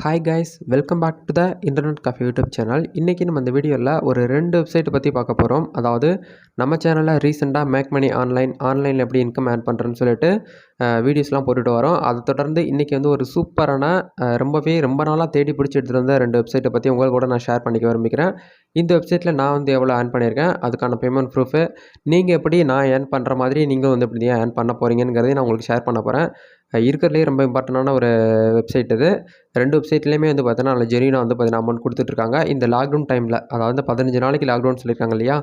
Hi guys welcome back to the internet cafe YouTube channel இன்றைக்கி நம்ம இந்த வீடியோவில் ஒரு ரெண்டு வெப்சைட்டை பற்றி பார்க்க போகிறோம் அதாவது நம்ம சேனலில் ரீசெண்டாக மேக் மணி ஆன்லைன் ஆன்லைனில் எப்படி இன்கம் ஆட் பண்ணுறேன்னு சொல்லிட்டு வீடியோஸ்லாம் போட்டுட்டு வரோம். அதை தொடர்ந்து இன்றைக்கி வந்து ஒரு சூப்பரான ரொம்பவே ரொம்ப நாளாக தேடி பிடிச்சி எடுத்துகிட்டு வந்த ரெண்டு வெப்சைட்டை பற்றி உங்கள் கூட நான் ஷேர் பண்ணிக்க விரும்பிக்கிறேன் இந்த வெப்சைட்டில் நான் வந்து எவ்வளோ ஏர்ன் பண்ணியிருக்கேன் அதுக்கான பேமெண்ட் ப்ரூஃபு நீங்கள் எப்படி நான் ஏர்ன் பண்ணுற மாதிரி நீங்கள் வந்து எப்படி ஏர்ன் பண்ண போகிறீங்கிறதையும் நான் உங்களுக்கு ஷேர் பண்ண போகிறேன் இருக்கிறதுலே ரொம்ப இம்பார்ட்டண்டான ஒரு வெப்சைட் இது. ரெண்டு வெப்சைட்லேயுமே வந்து பார்த்தீங்கன்னா அதில் ஜெரினா வந்து பார்த்தீங்கன்னா அமௌண்ட் கொடுத்துட்ருக்காங்க. இந்த லாக்டவுன் டைமில் அதாவது பதினஞ்சு நாளைக்கு லாக்டவுன் சொல்லியிருக்காங்க இல்லையா?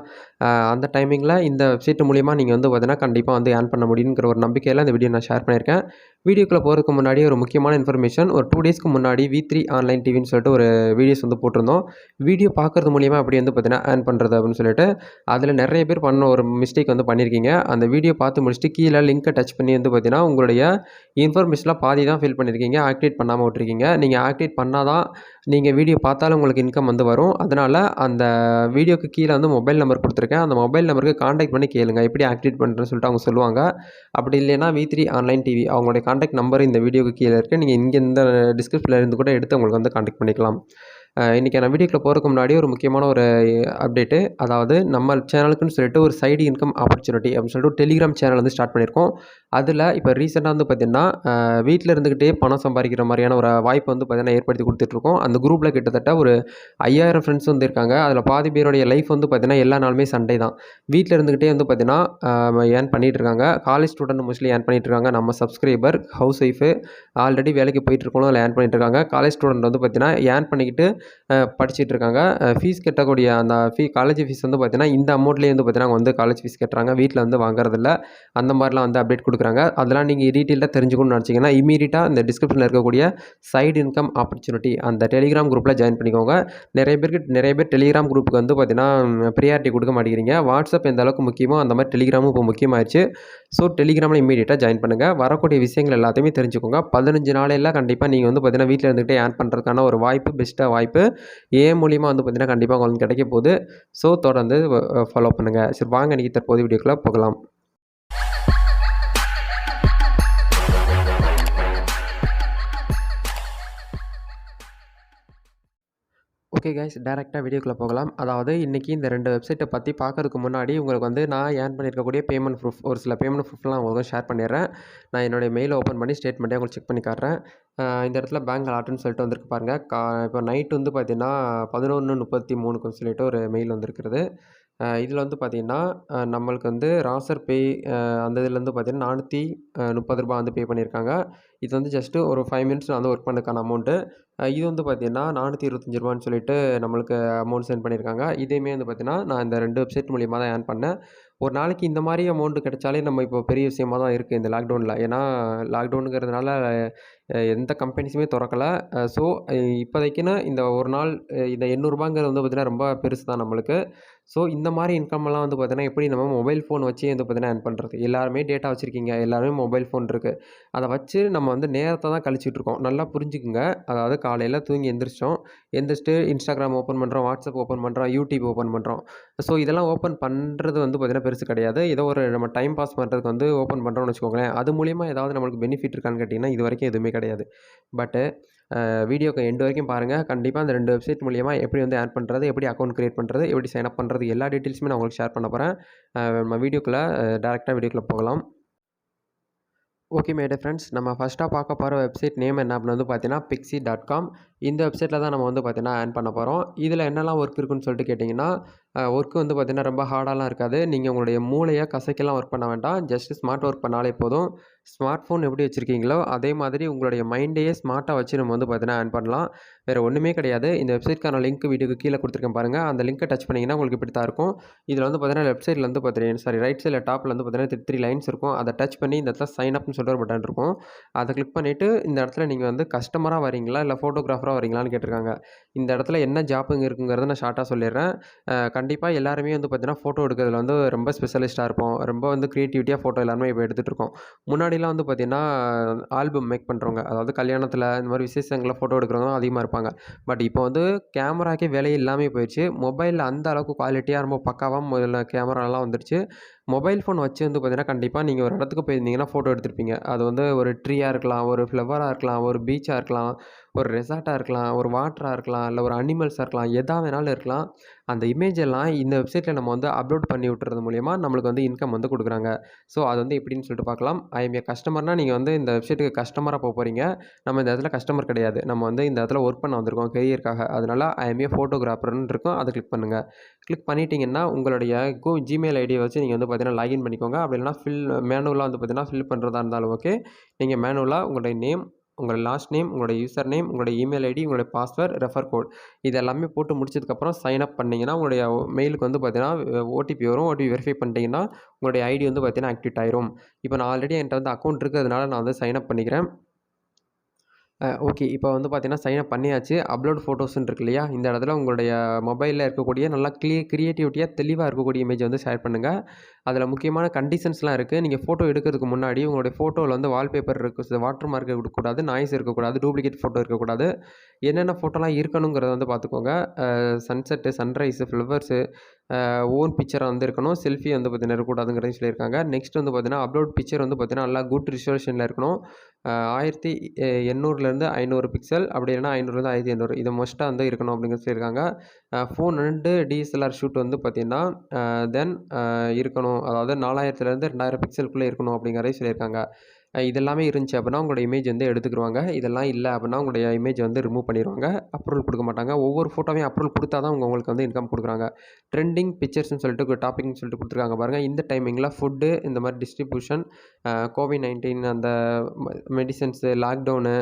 அந்த டைமிங்கில் இந்த வெப்சைட் மூலிமா நீங்கள் வந்து பார்த்தீங்கன்னா கண்டிப்பாக வந்து ஏர்ன் பண்ண முடியுங்கிற ஒரு நம்பிக்கையில் இந்த வீடியோ நான் ஷேர் பண்ணியிருக்கேன். வீடியோக்குள்ளே போகிறதுக்கு முன்னாடி ஒரு முக்கியமான இன்ஃபர்மேஷன் ஒரு டூ டேஸ்க்கு முன்னாடி வி த்ரீ ஆன்லைன் டிவின்னு சொல்லிட்டு ஒரு வீடியோஸ் வந்து போட்டிருந்தோம். வீடியோ பார்க்குறது மூலியமாக அப்படி வந்து பார்த்தீங்கன்னா ஏர்ன் பண்ணுறது அப்படின்னு சொல்லிட்டு அதில் நிறைய பேர் பண்ண ஒரு மிஸ்டேக் வந்து பண்ணியிருக்கீங்க. அந்த வீடியோ பார்த்து முடிச்சுட்டு கீழே லிங்க்கை டச் பண்ணி வந்து பார்த்தீங்கன்னா உங்களுடைய இன்ஃபர்மேஷன்லாம் பாதி தான் ஃபில் பண்ணியிருக்கீங்க. ஆக்டிவேட் பண்ணாமல் விட்டுருக்கீங்க. நீங்கள் ஆக்டிவேட் பண்ணால் தான் நீங்கள் வீடியோ பார்த்தாலும் உங்களுக்கு இன்கம் வந்து வரும். அதனால் அந்த வீடியோக்கு கீழே வந்து மொபைல் நம்பர் கொடுத்துருக்கேன். அந்த மொபைல் நம்பருக்கு காண்டாக்ட் பண்ணி கேளுங்க. எப்படி ஆக்டிவேட் பண்ணுறேன்னு சொல்லிட்டு அவங்க சொல்லுவாங்க. அப்படி இல்லைன்னா வி த்ரீ ஆன்லைன் டிவி அவங்களுடைய காண்டாக்ட் நம்பர் இந்த வீடியோக்கு கீழே இருக்குது நீங்கள் இங்கே இந்த டிஸ்கிரிப்ஷனில் இருந்து கூட எடுத்து உங்களுக்கு வந்து காண்டாக்ட் பண்ணிக்கலாம். இன்றைக்கி நான் வீடியோக்குள்ள போகிறதுக்கு முன்னாடி ஒரு முக்கியமான ஒரு அப்டேட்டு அதாவது நம்ம சேனலுக்குன்னு சொல்லிட்டு ஒரு சைடு இன்கம் ஆப்பர்ச்சுனிட்டி அப்படின்னு சொல்லிட்டு ஒரு டெலிகிராம் சேனல் வந்து ஸ்டார்ட் பண்ணியிருக்கோம். அதில் இப்போ ரீசெண்டாக வந்து பார்த்திங்கன்னா வீட்டில் இருந்துக்கிட்டே பணம் சம்பாதிக்கிற மாதிரியான ஒரு வாய்ப்பு வந்து பார்த்திங்கன்னா ஏற்படுத்தி கொடுத்துட்ருக்கோம் அந்த குரூப்பில் கிட்டத்தட்ட ஒரு ஐயாயிரம் ஃப்ரெண்ட்ஸ் வந்து இருக்காங்க. அதில் பாதி பேருடைய லைஃப் வந்து பார்த்திங்கன்னா எல்லா நாளுமே சண்டே தான். வீட்டில் இருந்துக்கிட்டே வந்து பார்த்திங்கன்னா ஏர்ன் பண்ணிகிட்டு இருக்காங்க. காலேஜ் ஸ்டூடெண்ட் மோஸ்ட்லி ஏர்ன் பண்ணிகிட்டு இருக்காங்க. நம்ம சப்ஸ்கிரைபர் ஹவுஸ் ஒய்ஃபு ஆல்ரெடி வேலைக்கு போயிட்டு இருக்கணும் அதில் ஏர்ன் பண்ணிட்டு இருக்காங்க. காலேஜ் ஸ்டூடெண்ட் வந்து பார்த்திங்கன்னா ஏர்ன் பண்ணிக்கிட்டு படிச்சுட்ருக்காங்க. இருக்காங்க ஃபீஸ் கட்டக்கூடிய அந்த ஃபீ காலேஜ் ஃபீஸ் வந்து பார்த்திங்கன்னா இந்த அமௌண்ட்லேயே வந்து பார்த்திங்கன்னா வந்து காலேஜ் ஃபீஸ் கட்டுறாங்க. வீட்டில் வந்து வாங்குறதில்ல. அந்த மாதிரிலாம் வந்து அப்டேட் கொடுக்குறாங்க. அதெல்லாம் நீங்கள் டீட்டெயிலாக தெரிஞ்சுக்கணும்னு நினச்சிங்கன்னா இமீடியட்டாக இந்த டிஸ்கிரிப்ஷனில் இருக்கக்கூடிய சைடு இன்கம் ஆப்பர்ச்சுனிட்டி அந்த டெலிகிராம் குரூப்பில் ஜாயின் பண்ணிக்கோங்க. நிறைய பேருக்கு நிறைய பேர் டெலிகிராம் குரூப்புக்கு வந்து பார்த்திங்கன்னா ப்ரியாரிட்டி கொடுக்க மாட்டேங்கிறீங்க. வாட்ஸ்அப் எந்த அளவுக்கு முக்கியமோ அந்த மாதிரி டெலிகிராமும் இப்போ முக்கியமாகிடுச்சு ஸோ டெலிகிராமில் இமீடியட்டாக ஜாயின் பண்ணுங்கள் வரக்கூடிய விஷயங்கள் எல்லாத்தையுமே தெரிஞ்சுக்கோங்க. பதினஞ்சு நாளையெல்லாம் கண்டிப்பாக நீங்கள் வந்து பார்த்திங்கன்னா வீட்டில் இருந்துகிட்டே ஏர்ன் பண்ணுறதுக்கான ஒரு வாய்ப்பு பெஸ்ட்டாக வாய்ப்பு ஏ மூலியமாக வந்து பார்த்தீங்கன்னா கண்டிப்பாக உங்களுக்கு கிடைக்க போகுது. ஸோ தொடர்ந்து ஃபாலோ பண்ணுங்கள் சரி வாங்க இன்றைக்கி தற்போது வீடியோக்குள்ளே போகலாம். ஓகே கைஸ் டேரெக்டாக வீடியோக்குள்ளே போகலாம். அதாவது இன்றைக்கி இந்த ரெண்டு வெப்சைட்டை பற்றி பார்க்கறதுக்கு முன்னாடி உங்களுக்கு வந்து நான் ஏர்ன் பண்ணியிருக்கக்கூடிய பேமெண்ட் ப்ரூஃப் ஒரு சில பேமெண்ட் ப்ரூஃப்லாம் உங்களுக்கு ஷேர் பண்ணிடுறேன். நான் என்னுடைய மெயில் ஓப்பன் பண்ணி ஸ்டேட்மெண்ட்டே உங்களுக்கு செக் பண்ணி காட்டுறேன். இந்த இடத்துல பேங்க் அலாட்டுன்னு சொல்லிட்டு வந்திருக்கு பாருங்கள் கா இப்போ நைட் வந்து பார்த்தீங்கன்னா பதினொன்று முப்பத்தி மூணுக்குன்னு சொல்லிட்டு ஒரு மெயில் வந்திருக்கிறது. இதில் வந்து பார்த்தீங்கன்னா நம்மளுக்கு வந்து ராசர் பே அந்த இதுலேருந்து பார்த்தீங்கன்னா நானூற்றி முப்பது ரூபா வந்து பே பண்ணியிருக்காங்க. இது வந்து ஜஸ்ட்டு ஒரு ஃபைவ் மினிட்ஸ் வந்து ஒர்க் பண்ணதுக்கான அமௌண்ட்டு இது வந்து பார்த்தீங்கன்னா நானூற்றி இருபத்தஞ்சி ரூபான்னு சொல்லிட்டு நம்மளுக்கு அமௌண்ட் சென்ட் பண்ணியிருக்காங்க. இதேமே வந்து பார்த்தீங்கன்னா நான் இந்த ரெண்டு வெப்சைட் மூலியமாக தான் ஏர்ன் பண்ணேன். ஒரு நாளைக்கு இந்த மாதிரி அமௌண்ட்டு கிடைச்சாலே நம்ம இப்போ பெரிய விஷயமா தான் இருக்குது இந்த லாக்டவுனில் ஏன்னா லாக்டவுனுங்கிறதுனால எந்த கம்பெனிஸுமே திறக்கலை. ஸோ இப்போதைக்குன்னு இந்த ஒரு நாள் இந்த எண்ணூறுபாங்கிறது வந்து பார்த்திங்கன்னா ரொம்ப பெருசு தான் நம்மளுக்கு. ஸோ இந்த மாதிரி இன்கம்லாம் வந்து பார்த்திங்கன்னா எப்படி நம்ம மொபைல் ஃபோன் வச்சு வந்து பார்த்திங்கன்னா ஏர்ன் பண்ணுறது எல்லாருமே டேட்டா வச்சுருக்கீங்க எல்லாருமே மொபைல் ஃபோன் இருக்குது அதை வச்சு நம்ம வந்து நேரத்தை தான் கழிச்சிட்டு இருக்கோம். நல்லா புரிஞ்சுக்குங்க. அதாவது காலையில் தூங்கி எந்திரிச்சோம். எந்த ஸ்டே இன்ஸ்டாகிராம் ஓப்பன் பண்ணுறோம் வாட்ஸ்அப் ஓப்பன் பண்ணுறோம் யூடியூப் ஓப்பன் பண்ணுறோம் ஸோ இதெல்லாம் ஓப்பன் பண்ணுறது வந்து பார்த்திங்கன்னா பெருசு கிடையாது. ஏதோ ஒரு நம்ம டைம் பாஸ் பண்ணுறதுக்கு வந்து ஓப்பன் பண்ணுறோம்னு வச்சுக்கோங்களேன். அது மூலிமா ஏதாவது நம்மளுக்கு பெனிஃபிட் இருக்கான்னு கேட்டிங்கன்னா இது வரைக்கும் எதுவுமே கிடையாது. பட்டு வீடியோக்கு எண்டு வரைக்கும் பாருங்கள் கண்டிப்பாக அந்த ரெண்டு வெப்சைட் மூலியமாக எப்படி வந்து ஆட் பண்ணுறது எப்படி அக்கௌண்ட் க்ரியேட் பண்ணுறது எப்படி சைன் அப் பண்ணுறது எல்லா டீட்டெயில்ஸுமே நான் உங்களுக்கு ஷேர் பண்ண போகிறேன் நம்ம வீடியோக்குள்ளே டேரெக்டாக வீடியோக்குள்ளே போகலாம். ஓகே மேட ஃப்ரெண்ட்ஸ் நம்ம ஃபஸ்ட்டாக பார்க்க போகிற வெப்சைட் நேம் என்ன அப்படின்னு வந்து பார்த்தீங்கன்னா பிக்ஸி டாட் காம் இந்த வெப்சைட்டில் தான் நம்ம வந்து பார்த்தீங்கன்னா ஏர்ன் பண்ண போகிறோம் இதில் என்னெல்லாம் ஒர்க் இருக்குன்னு சொல்லிட்டு கேட்டிங்கன்னா ஒர்க்கு வந்து பார்த்திங்கன்னா ரொம்ப ஹார்டாலாம் இருக்காது. நீங்கள் உங்களுடைய மூளையை கசைக்கெல்லாம் ஒர்க் பண்ண வேண்டாம். ஜஸ்ட் ஸ்மார்ட் ஒர்க் பண்ணாலே போதும். ஸ்மார்ட் ஃபோன் எப்படி வச்சுருக்கீங்களோ அதே மாதிரி உங்களுடைய மைண்டையே ஸ்மார்ட்டாக வச்சு நம்ம வந்து பார்த்தீங்கன்னா ஏர்ன் பண்ணலாம். வேறு ஒன்றுமே கிடையாது. இந்த வெப்சைட்க்கான லிங்க் வீடியோக்கு கீழே கொடுத்துருக்கேன் பாருங்கள் அந்த லிங்க்கை டச் பண்ணிங்கன்னா உங்களுக்கு இப்படி தான் இருக்கும். இதில் வந்து பார்த்தீங்கன்னா லெஃப்ட் வந்து பார்த்தீங்கன்னா சாரி ரைட் சைடில் டாப்பில் வந்து பார்த்தீங்கன்னா த்ரீ லைன்ஸ் இருக்கும். அதை டச் பண்ணி இந்த இடத்துல சைன் அப்னு சொல்லிட்டு ஒரு பட்டன் இருக்கும். அதை கிளிக் பண்ணிவிட்டு இந்த இடத்துல நீங்கள் வந்து கஸ்டமராக வரீங்களா இல்லை ஃபோட்டோகிராஃபராக வரீங்களான்னு கேட்டிருக்காங்க. இந்த இடத்துல என்ன ஜாப்புங்க இருக்குங்கிறத நான் ஷார்ட்டாக சொல்லிடுறேன். கண்டிப்பாக எல்லாருமே வந்து பார்த்தீங்கன்னா ஃபோட்டோ எடுக்கிறதுல வந்து ரொம்ப ஸ்பெஷலிஸ்ட்டாக இருப்போம். ரொம்ப வந்து க்ரியேட்டிவிட்டியாக ஃபோட்டோ எல்லாருமே இப்போ எடுத்துகிட்டு இருக்கோம். முன்னாடிலாம் வந்து பார்த்தீங்கன்னா ஆல்பம் மேக் பண்ணுறவங்க அதாவது கல்யாணத்தில் இந்த மாதிரி விசேஷங்களில் ஃபோட்டோ எடுக்கிறவங்க அதிகமாக இருப்பாங்க. பட் இப்போ வந்து கேமராக்கே விலை இல்லாமல் போயிடுச்சு. மொபைலில் அந்த அளவுக்கு குவாலிட்டியாக ரொம்ப பக்காவாக முதல்ல கேமராலாம் வந்துடுச்சு மொபைல் ஃபோன் வச்சு வந்து பார்த்தீங்கன்னா கண்டிப்பாக நீங்கள் ஒரு இடத்துக்கு போயிருந்தீங்கன்னா ஃபோட்டோ எடுத்திருப்பீங்க. அது வந்து ஒரு ட்ரீயாக இருக்கலாம் ஒரு ஃப்ளவராக இருக்கலாம் ஒரு பீச்சாக இருக்கலாம் ஒரு ரெசார்ட்டாக இருக்கலாம் ஒரு வாட்டராக இருக்கலாம் இல்லை ஒரு அனிமல்ஸாக இருக்கலாம் எதாக வேணாலும் இருக்கலாம். அந்த இமேஜ் எல்லாம் இந்த வெப்சைட்டில் நம்ம வந்து அப்லோட் பண்ணி விட்டுறது மூலிமா நம்மளுக்கு வந்து இன்கம் வந்து கொடுக்குறாங்க. ஸோ அது வந்து எப்படின்னு சொல்லிட்டு பார்க்கலாம். ஐ எம் ஏ கஸ்டமர்னால் நீங்கள் வந்து இந்த வெப்சைட்டுக்கு கஸ்டமராக போக போகிறீங்க நம்ம இந்த இடத்துல கஸ்டமர் கிடையாது. நம்ம வந்து இந்த இடத்துல ஒர்க் பண்ண வந்திருக்கோம் கெரியருக்காக அதனால் ஐ எம் ஏ ஃபோட்டோகிராஃபர்னு இருக்கும். அதை கிளிக் பண்ணுங்கள் கிளிக் பண்ணிட்டீங்கன்னா உங்களுடைய கோ ஜிமெயில் ஐடியை வச்சு நீங்கள் வந்து பார்த்தீங்கன்னா லாகின் பண்ணிக்கோங்க. அப்படி இல்லைனா ஃபில் மேனுவலாக வந்து பார்த்தீங்கன்னா ஃபில் பண்ணுறதா இருந்தாலும் ஓகே நீங்கள் மேனுவலாக உங்களுடைய நேம் உங்களோட லாஸ்ட் நேம் உங்களோட யூசர் நேம் உங்களுடைய இமெயில் ஐடி உங்களுடைய பாஸ்வேர்ட் ரெஃபர் கோட் இது எல்லாமே போட்டு முடிச்சதுக்கப்புறம் சைன் அப் பண்ணிங்கன்னா உங்களுடைய மெயிலுக்கு வந்து பார்த்தீங்கன்னா ஓடிபி வரும். ஓடிபி வெரிஃபை பண்ணிட்டீங்கன்னா உங்களுடைய ஐடி வந்து பார்த்தீங்கன்னா ஆக்டிவேட் ஆயிரும். இப்போ நான் ஆல்ரெடி என்கிட்ட வந்து அக்கௌண்ட் இருக்கிறதுனால நான் வந்து சைன் அப் பண்ணிக்கிறேன். ஓகே. இப்போ வந்து பார்த்தீங்கன்னா சைன் அப் பண்ணியாச்சு. அப்லோட் ஃபோட்டோஸ்ன்னு இருக்கு இல்லையா? இந்த இடத்துல உங்களுடைய மொபைலில் இருக்கக்கூடிய நல்லா க்ளியர் க்ரியேட்டிவிட்டியாக தெளிவாக இருக்கக்கூடிய இமேஜ் வந்து ஷேர் பண்ணுங்கள் அதில் முக்கியமான கண்டிஷன்ஸ்லாம் இருக்குது நீங்கள் ஃபோட்டோ எடுக்கிறதுக்கு முன்னாடி உங்களுடைய ஃபோட்டோவில் வந்து வால்பேப்பர் இருக்குது வாட்டர் மார்க் இருக்கக்கூடாது நாய்ஸ் இருக்கக்கூடாது டூப்ளிகேட் ஃபோட்டோ இருக்கக்கூடாது. என்னென்ன ஃபோட்டோலாம் இருக்கணுங்கிறத வந்து பார்த்துக்கோங்க சன்செட்டு சன்ரைஸு ஃப்ளவர்ஸு ஓன் பிக்சராக வந்து இருக்கணும். செல்ஃபி வந்து பார்த்தீங்கன்னா இருக்கக்கூடாதுங்கிறதையும் சொல்லியிருக்காங்க. நெக்ஸ்ட் வந்து பார்த்தீங்கன்னா அப்லோட் பிக்சர் வந்து பார்த்தீங்கன்னா நல்லா குட் ரிசல்யூஷனில் இருக்கணும். ஆயிரத்தி எண்ணூறில் ஐநூறுலேருந்து ஐநூறு பிக்சல் அப்படி இல்லைனா ஐநூறுலேருந்து ஆயிரத்தி ஐநூறு. இது மோஸ்ட்டாக வந்து இருக்கணும் அப்படிங்கிற சொல்லியிருக்காங்க ஃபோன் ரெண்டு டிஎஸ்எல்ஆர் ஷூட் வந்து பார்த்திங்கன்னா தென் இருக்கணும். அதாவது நாலாயிரத்துலேருந்து ரெண்டாயிரம் பிக்சலுக்குள்ளே இருக்கணும் அப்படிங்கிறதையும் சொல்லியிருக்காங்க. இதெல்லாமே இருந்துச்சு அப்படின்னா உங்களோட இமேஜ் வந்து எடுத்துக்கிடுவாங்க இதெல்லாம் இல்லை அப்படின்னா உங்களுடைய இமேஜ் வந்து ரிமூவ் பண்ணிடுவாங்க அப்ரூவல் கொடுக்க மாட்டாங்க. ஒவ்வொரு ஃபோட்டோவையும் அப்ரூவல் கொடுத்தா தான் உங்களுக்கு வந்து இன்கம் கொடுக்குறாங்க. ட்ரெண்டிங் பிக்சர்ஸ்னு சொல்லிட்டு ஒரு டாப்பிக்னு சொல்லிட்டு கொடுத்துருக்காங்க பாருங்கள் இந்த டைமிங்கில் ஃபுட்டு இந்த மாதிரி டிஸ்ட்ரிபியூஷன் கோவிட் நைன்டீன் அந்த மெடிசன்ஸு லாக்டவுனு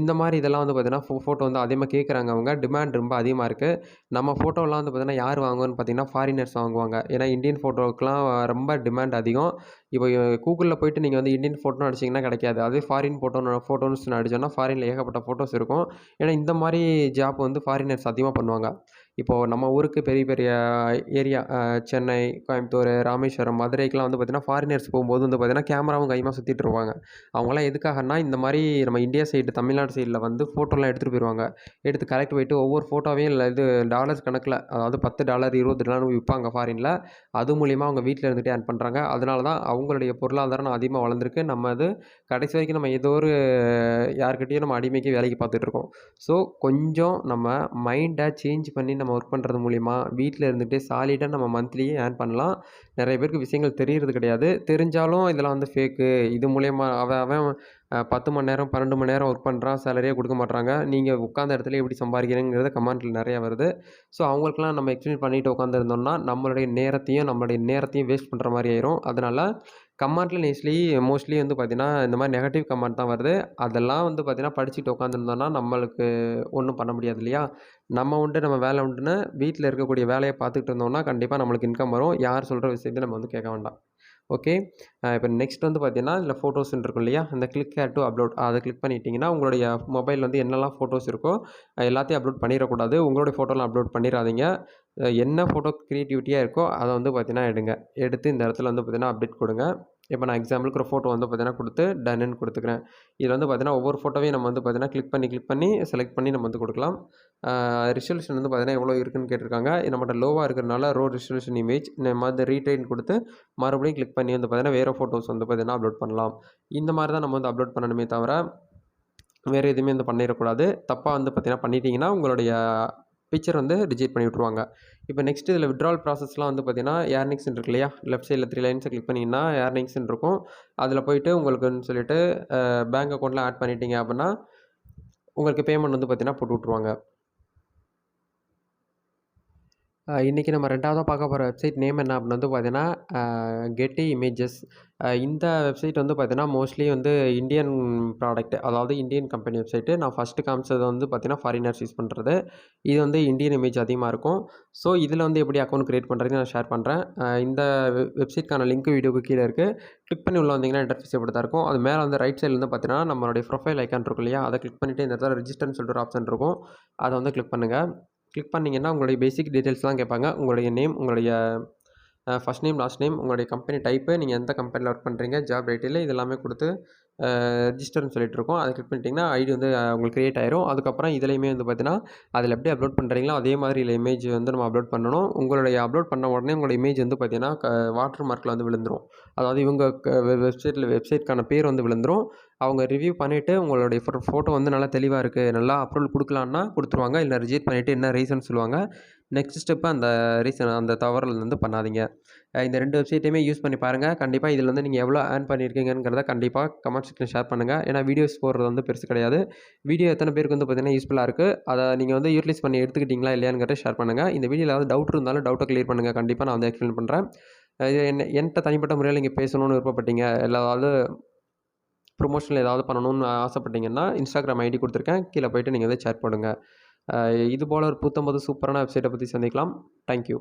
இந்த மாதிரி இதெல்லாம் வந்து பார்த்திங்கன்னா ஃபோ ஃபோட்டோ வந்து அதிகமாக கேட்குறாங்க அவங்க. டிமாண்ட் ரொம்ப அதிகமாக இருக்குது நம்ம ஃபோட்டோலாம் வந்து பார்த்தீங்கன்னா யார் வாங்குவோன்னு பார்த்தீங்கன்னா ஃபாரினர்ஸ் வாங்குவாங்க. ஏன்னா இந்தியன் ஃபோட்டோக்கெலாம் ரொம்ப டிமாண்ட் அதிகம். இப்போ கூகுளில் போயிட்டு நீங்கள் வந்து இந்தியன் ஃபோட்டோன்னு அடிச்சிங்கன்னா கிடைக்காது. அதே ஃபாரின் போட்டோன்னு ஃபோட்டோன்னு அடிச்சோன்னா ஃபாரினில் ஏகப்பட்ட ஃபோட்டோஸ் இருக்கும். ஏன்னா இந்த மாதிரி ஜாப் வந்து ஃபாரினர்ஸ் அதிகமாக பண்ணுவாங்க. இப்போது நம்ம ஊருக்கு பெரிய பெரிய ஏரியா சென்னை கோயம்புத்தூர் ராமேஸ்வரம் மதுரைக்கெலாம் வந்து பார்த்திங்கன்னா ஃபாரினர்ஸ் போகும்போது வந்து பார்த்திங்கன்னா கேமராவும் கையுமா சுற்றிட்டு இருப்பாங்க. அவங்களாம் எதுக்காகனா இந்த மாதிரி நம்ம இந்தியா சைடு தமிழ்நாடு சைடில் வந்து ஃபோட்டோலாம் எடுத்துகிட்டு போயிடுவாங்க எடுத்து கலெக்ட் போயிட்டு ஒவ்வொரு ஃபோட்டோவையும் இல்லை இது டாலர்ஸ் கணக்கில் அதாவது பத்து டாலர் இருபது டாலர் விற்பாங்க ஃபாரினில் அது மூலிமா அவங்க வீட்டில் இருந்துகிட்டே ஏர்ன் பண்ணுறாங்க அதனால தான் அவங்களுடைய பொருளாதாரம் அதிகமாக வளர்ந்துருக்கு. நம்ம அது கடைசி வரைக்கும் நம்ம ஏதோ ஒரு யார்கிட்டையும் நம்ம அடிமைக்கு வேலைக்கு பார்த்துட்ருக்கோம் ஸோ கொஞ்சம் நம்ம மைண்டை சேஞ்ச் பண்ணி நம்ம ஒர்க் பண்ணுறது மூலிமா வீட்டில் இருந்துகிட்டே சாலிடாக நம்ம மந்த்லியே ஏர்ன் பண்ணலாம். நிறைய பேருக்கு விஷயங்கள் தெரிகிறது கிடையாது. தெரிஞ்சாலும் இதெல்லாம் வந்து ஃபேக்கு இது மூலயமா அவன் அவன் பத்து மணி நேரம் பன்னெண்டு மணி நேரம் ஒர்க் பண்ணுறான் சேலரியே கொடுக்க மாட்றாங்க. நீங்கள் உட்காந்த இடத்துல எப்படி சம்பாதிக்கிறீங்கிறது கமெண்ட்டில் நிறையா வருது. ஸோ அவங்களுக்குலாம் நம்ம எக்ஸ்பிளைன் பண்ணிட்டு உட்காந்துருந்தோம்னா நம்மளுடைய நேரத்தையும் நம்மளுடைய நேரத்தையும் வேஸ்ட் பண்ணுற மாதிரி ஆயிரும். அதனால் கமெண்ட்டில் நெஸ்ட்லி மோஸ்ட்லி வந்து பார்த்திங்கன்னா இந்த மாதிரி நெகட்டிவ் கமெண்ட் தான் வருது. அதெல்லாம் வந்து பார்த்திங்கன்னா படிச்சுட்டு உட்காந்துருந்தோன்னா நம்மளுக்கு ஒன்றும் பண்ண முடியாது இல்லையா? நம்ம உண்டு நம்ம வேலை உண்டுன்னு வீட்டில் இருக்கக்கூடிய வேலையை பார்த்துக்கிட்டு இருந்தோம்னா கண்டிப்பாக நம்மளுக்கு இன்கம் வரும். யார் சொல்கிற விஷயத்தையும் நம்ம வந்து கேட்க வேண்டாம். ஓகே. இப்போ நெக்ஸ்ட் வந்து பார்த்தீங்கன்னா இதில் ஃபோட்டோஸ்ன்னு இருக்கும் இல்லையா? அந்த கிளிக் ஹேர் டு அப்லோட் அதை கிளிக் பண்ணிட்டீங்கன்னா உங்களுடைய மொபைல் வந்து என்னெல்லாம் ஃபோட்டோஸ் இருக்கோ எல்லாத்தையும் அப்லோட் பண்ணிடக்கூடாது. உங்களுடைய ஃபோட்டோலாம் அப்லோட் பண்ணிடாதீங்க. என்ன ஃபோட்டோ க்ரியேட்டிவிட்டியாக இருக்கோ அதை வந்து பார்த்தீங்கன்னா எடுங்க. எடுத்து இந்த இடத்துல வந்து பார்த்தீங்கன்னா அப்டேட் கொடுங்க. இப்போ நான் எக்ஸாம்பிளுக்கு ஒரு ஃபோட்டோ வந்து பார்த்தீங்கன்னா கொடுத்து டன்னு கொடுத்துக்கிறேன். இதில் வந்து பார்த்தீங்கன்னா ஒவ்வொரு ஃபோட்டோவையும் நம்ம வந்து பார்த்தீங்கன்னா கிளிக் பண்ணி கிளிக் பண்ணி செலக்ட் பண்ணி நம்ம வந்து கொடுக்கலாம். ரிசல்யூஷன் வந்து பார்த்தீங்கன்னா எவ்வளோ இருக்குன்னு கேட்டிருக்காங்க. நம்மகிட்ட லோவாக இருக்கிறனால ரோ ரிசல்யூஷன் இமேஜ் நம்ம வந்து ரீடைன் கொடுத்து மறுபடியும் கிளிக் பண்ணி வந்து பார்த்தீங்கன்னா வேறு ஃபோட்டோஸ் வந்து பார்த்தீங்கன்னா அப்லோட் பண்ணலாம். இந்த மாதிரி தான் நம்ம வந்து அப்லோட் பண்ணணுமே தவிர வேறு எதுவுமே வந்து பண்ணிடக்கூடாது. தப்பாக வந்து பார்த்தீங்கன்னா பண்ணிட்டீங்கன்னா உங்களுடைய பிக்சர் வந்து ரிஜெக்ட் பண்ணி விட்ருவாங்க இப்போ நெக்ஸ்ட் இதில் விட்ரால் ப்ராசஸ்லாம் வந்து பார்த்தீங்கன்னா ஏர்னிங்ஸ்னு இருக்கு இல்லையா? லெஃப்ட் சைடில் த்ரீ லைன்ஸை கிளிக் பண்ணிங்கன்னா ஏர்னிங்ஸ்னு இருக்கும். அதில் போயிட்டு உங்களுக்குன்னு சொல்லிட்டு பேங்க் அக்கௌண்ட்டில் ஆட் பண்ணிட்டீங்க அப்படின்னா உங்களுக்கு பேமெண்ட் வந்து பார்த்தீங்கன்னா போட்டு விட்ருவாங்க இன்றைக்கி நம்ம ரெண்டாவதாக பார்க்க போகிற வெப்சைட் நேம் என்ன அப்படின்னு வந்து பார்த்தீங்கன்னா கெட்டி இமேஜஸ் இந்த வெப்சைட் வந்து பார்த்தீங்கன்னா மோஸ்ட்லி வந்து இந்தியன் ப்ராடக்ட் அதாவது இந்தியன் கம்பெனி வெப்சைட்டு நான் ஃபஸ்ட்டு காமிச்சது வந்து பார்த்தீங்கன்னா ஃபாரினர்ஸ் யூஸ் பண்ணுறது இது வந்து இந்தியன் இமேஜ் அதிகமாக இருக்கும். ஸோ இதில் வந்து எப்படி அக்கௌண்ட் க்ரியேட் பண்ணுறதுன்னு நான் ஷேர் பண்ணுறேன் இந்த வெப்சைட்க்கான லிங்க் வீடியோக்கு கீழே இருக்குது கிளிக் பண்ணி உள்ள வந்தீங்கன்னா இன்டர்ஃபேஸ் எப்படி தான் இருக்கும். அது மேலே வந்து ரைட் சைடில் வந்து பார்த்தீங்கன்னா நம்மளுடைய ப்ரொஃபைல் ஐக்கான் இருக்கும் இல்லையா? அதை கிளிக் பண்ணிவிட்டு இந்த இடத்துல ரிஜிஸ்டர்னு சொல்லிட்டு ஒரு ஆப்ஷன் இருக்கும். அதை வந்து கிளிக் பண்ணுங்கள் கிளிக் பண்ணிங்கன்னா உங்களுடைய பேசிக் டீட்டெயில்ஸ்லாம் கேட்பாங்க. உங்களுடைய நேம் உங்களுடைய ஃபஸ்ட் நேம் லாஸ்ட் நேம் உங்களுடைய கம்பெனி டைப்பு நீங்கள் எந்த கம்பெனியில் ஒர்க் பண்ணுறீங்க ஜாப் டீட்டெயில் இது எல்லாமே கொடுத்து ரிஜிஸ்டர்னு சொல்லிட்டு இருக்கோம். அதை கிளிக் பண்ணிட்டீங்கன்னா ஐடி வந்து உங்களுக்கு க்ரியேட் ஆயிரும். அதுக்கப்புறம் இதுலேயுமே வந்து பார்த்தீங்கன்னா அதில் எப்படி அப்லோட் பண்ணுறீங்களோ அதே மாதிரி இல்லை இமேஜ் வந்து நம்ம அப்லோட் பண்ணணும். உங்களுடைய அப்லோட் பண்ண உடனே உங்களோட இமேஜ் வந்து பார்த்தீங்கன்னா வாட்டர் மார்க்கில் வந்து விழுந்துடும் அதாவது இவங்க வெப்சைட்டில் வெப்சைட்க்கான பேர் வந்து விழுந்துடும் அவங்க ரிவ்யூ பண்ணிவிட்டு உங்களுடைய ஃபோட்டோ வந்து நல்லா தெளிவாக இருக்குது நல்லா அப்ரூவல் கொடுக்கலான்னா கொடுத்துருவாங்க. இல்லை ரிஜெக்ட் பண்ணிவிட்டு என்ன ரீசன் சொல்லுவாங்க. நெக்ஸ்ட் ஸ்டெப்பு அந்த ரீசன் அந்த தவறுல வந்து பண்ணாதீங்க. இந்த ரெண்டு வெப்சைட்டையுமே யூஸ் பண்ணி பாருங்கள் கண்டிப்பாக இதில் வந்து நீங்கள் எவ்வளோ ஏர்ன் பண்ணியிருக்கீங்கிறத கண்டிப்பாக கமெண்ட் செக்ஷன் ஷேர் பண்ணுங்கள் ஏன்னா வீடியோஸ் போடுறது வந்து பெருசு கிடையாது. வீடியோ எத்தனை பேருக்கு வந்து பார்த்தீங்கன்னா யூஸ்ஃபுல்லாக இருக்குது அதை நீங்கள் வந்து யூட்டிலைஸ் பண்ணி எடுத்துக்கிட்டீங்களா இல்லையாங்கிறத ஷேர் பண்ணுங்கள் இந்த வீடியோவில் ஏதாவது டவுட் இருந்தாலும் டவுட்டை கிளியர் பண்ணுங்கள் கண்டிப்பாக நான் வந்து எக்ஸ்பிளைன் பண்ணுறேன் இது என்ன என்கிட்ட தனிப்பட்ட முறையில் நீங்கள் பேசணும்னு விருப்பப்பட்டீங்க இல்லை ஏதாவது ப்ரொமோஷனில் ஏதாவது பண்ணணும்னு ஆசைப்பட்டீங்கன்னா இன்ஸ்டாகிராம் ஐடி கொடுத்துருக்கேன். கீழே போயிட்டு நீங்கள் வந்து சேட் பண்ணுங்கள் இது போல் ஒரு புத்தம்பது சூப்பரான வெப்சைட்டை பற்றி சந்திக்கலாம். தேங்க்யூ